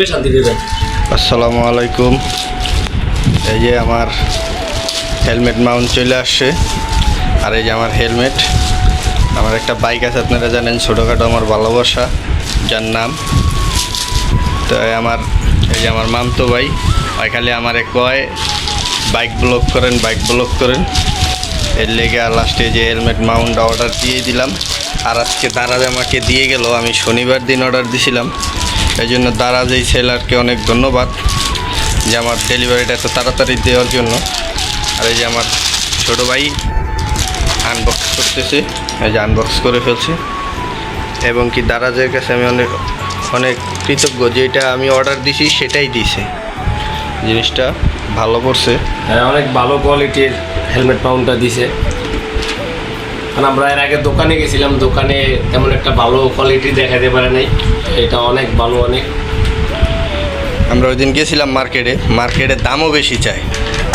সুখে শান্তি আসসালামু আলাইকুম। এই যে আমার হেলমেট মাউন্ট চলে আসছে। আর এই যে আমার হেলমেট। আমার একটা বাইক আছে, আপনারা জানেন, ছোটোখাটো আমার ভালোবাসা, যার নাম। তো আমার, এই যে আমার মামতো ভাই ওই খালি আমার কয়, বাইক ব্লক করেন, বাইক ব্লক করেন। এর লেগে লাস্টে যে হেলমেট মাউন্ট অর্ডার দিয়ে দিলাম। আর আজকে দারাজ আমাকে দিয়ে গেল, আমি শনিবার দিন অর্ডার দিছিলাম। এই জন্য দারাজ এই সেলারকে অনেক ধন্যবাদ যে আমার ডেলিভারিটা এত তাড়াতাড়ি দেওয়ার জন্য। আর এই যে আমার ছোটো ভাই আনবক্স করতেছে, এই যে আনবক্স করে ফেলছে। এবং কি দারাজের কাছে আমি অনেক অনেক কৃতজ্ঞ যেটা আমি অর্ডার দিছি সেটাই দিছে। জিনিসটা ভালো পড়ছে। হ্যাঁ অনেক ভালো কোয়ালিটির হেলমেট মাউন্টটা দিছে। কারণ আমরা এর আগে দোকানে গেছিলাম, দোকানে তেমন একটা ভালো কোয়ালিটি দেখাতে পারে নাই। এটা অনেক ভালো, অনেক। আমরা ওই দিন গেছিলাম মার্কেটে মার্কেটে দামও বেশি চাই।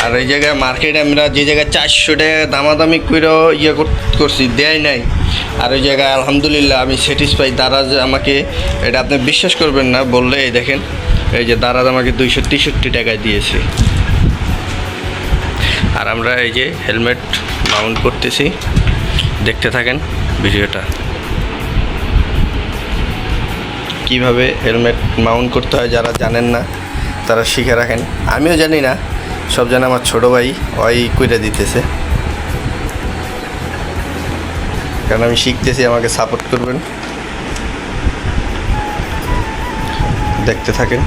আর এই জায়গায় মার্কেটে আমরা যে জায়গায় চারশো টাকা দামাদামি করে ইয়ে কর- করছি, দেয় নাই। আর ওই জায়গায় আলহামদুলিল্লাহ আমি স্যাটিসফাই দারাজ আমাকে, এটা আপনি বিশ্বাস করবেন না, বললে এই দেখেন, এই যে দারাজ আমাকে দুইশো তেষট্টি টাকায় দিয়েছে। আর আমরা এই যে হেলমেট মাউন্ট করতেছি। দেখতে থাকেন ভিডিওটা। কীভাবে হেলমেট মাউন্ট করতে হয় যারা জানেন না, তারা শিখে রাখেন। আমিও জানি না, সব জানে আমার ছোটো ভাই ওই কইরা দিতেছে। কারণ আমি শিখতেছি, আমাকে সাপোর্ট করবেন। দেখতে থাকেন।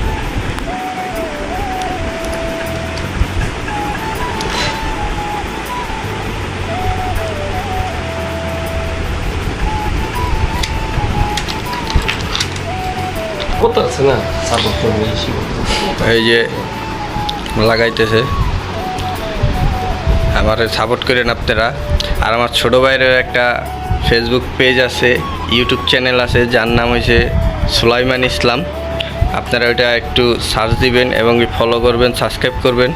সাপোর্ট এই যে লাগাইতেছে। আমার সাপোর্ট করেন আপনারা। আর আমার ছোটো ভাইয়ের একটা ফেসবুক পেজ আছে ইউটিউব চ্যানেল আছে, যার নাম হয়েছে সুলাইমান ইসলাম। আপনারা ওইটা একটু সার্চ দিবেন এবং ফলো করবেন সাবস্ক্রাইব করবেন।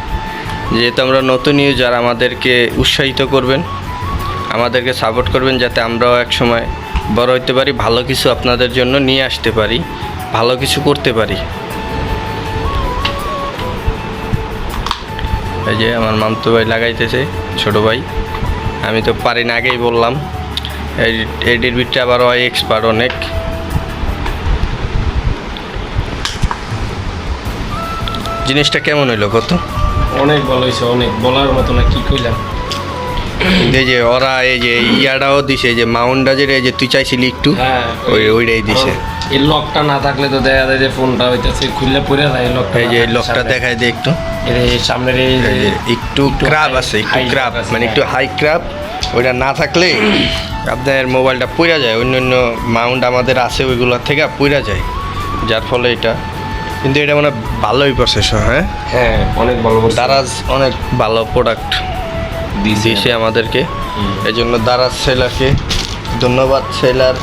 যেহেতু আমরা নতুন ইউজার আমাদেরকে উৎসাহিত করবেন। আমাদেরকে সাপোর্ট করবেন যাতে আমরাও এক সময় বড় হইতে পারি, ভালো কিছু আপনাদের জন্য নিয়ে আসতে পারি। ভালো কিছু করতে পারি। এই যে আমার মামতো ভাই লাগাইতেছে ছোট ভাই। আমি তো পারি না আগেই বললাম। এডির বিটটা আবার হয় এক্সপার্ট অনেক। জিনিসটা কেমন হইল কত? অনেক ভালো হয়েছে অনেক। বলার মতো না কি কইলাম? এই যে ওরা এই যে ইয়াটাও দিছে যে যেটা এই যে তুই চাইছিলি একটু হ্যাঁ ওই ওইটাই দিছে। এই লকটা না থাকলে তো দেখা যায় যে ফোনটা হইতেছে খুললে পড়ে যায় লকটা এই যে লকটা দেখাই দে একটু। এই সামনের এই একটু ক্রাব আছে একটু ক্রাব মানে হ্যাঁ। একটু হাই ক্রাব ওইটা না থাকলে আপনার মোবাইলটা পুড়া যায় অন্য অন্য মাউন্ট আমাদের আছে ওইগুলোর থেকে পুড়া যায় যার ফলে এটা। কিন্তু এটা মানে ভালোই প্রসেসর হ্যাঁ? হ্যাঁ অনেক ভালো দারাজ অনেক ভালো প্রোডাক্ট দিয়েছে। আমাদেরকে। এই জন্য দারাজ সেলারকে ধন্যবাদ সেলার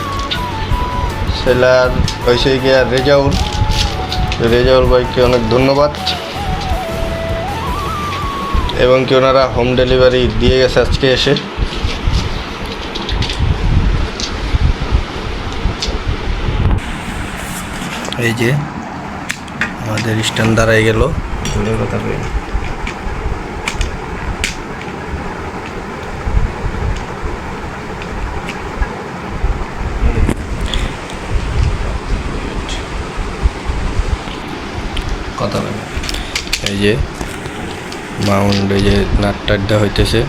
সেলার হয়েছে গিয়া রেজাউল। রেজাউল ভাইকে অনেক ধন্যবাদ। এবং কি ওনারা হোম ডেলিভারি দিয়ে গেছে আজকে এসে। এই যে আমাদের স্ট্যান্ড দাঁড়াই গেল। কথা কথা বলে। এই যে মাউন্ট এই যে নাট টাড্ডা হইতেছে।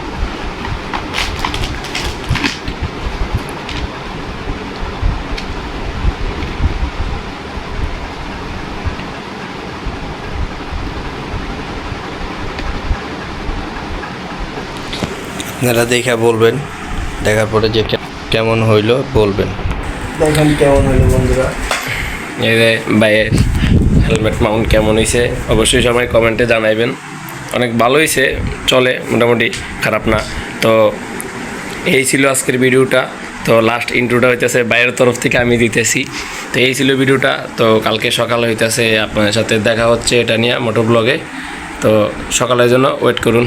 আপনারা দেখে বলবেন দেখার পরে যে কেমন হইল বলবেন। দেখেন কেমন হইল বন্ধুরা। এই যে ভাইয়ের হেলমেট মাউন্ট কেমন হয়েছে অবশ্যই সবাই কমেন্টে জানাইবেন। অনেক ভালো হয়েছে চলে, মোটামুটি খারাপ না। তো এই ছিল আজকের ভিডিওটা। তো লাস্ট ইন্ট্রোটা হইতেছে বাইরের তরফ থেকে আমি দিতেছি। তো এই ছিল ভিডিওটা। তো কালকে সকাল হইতেছে আপনাদের সাথে দেখা হচ্ছে এটা নিয়ে মোটর ব্লগে তো সকালের জন্য ওয়েট করুন।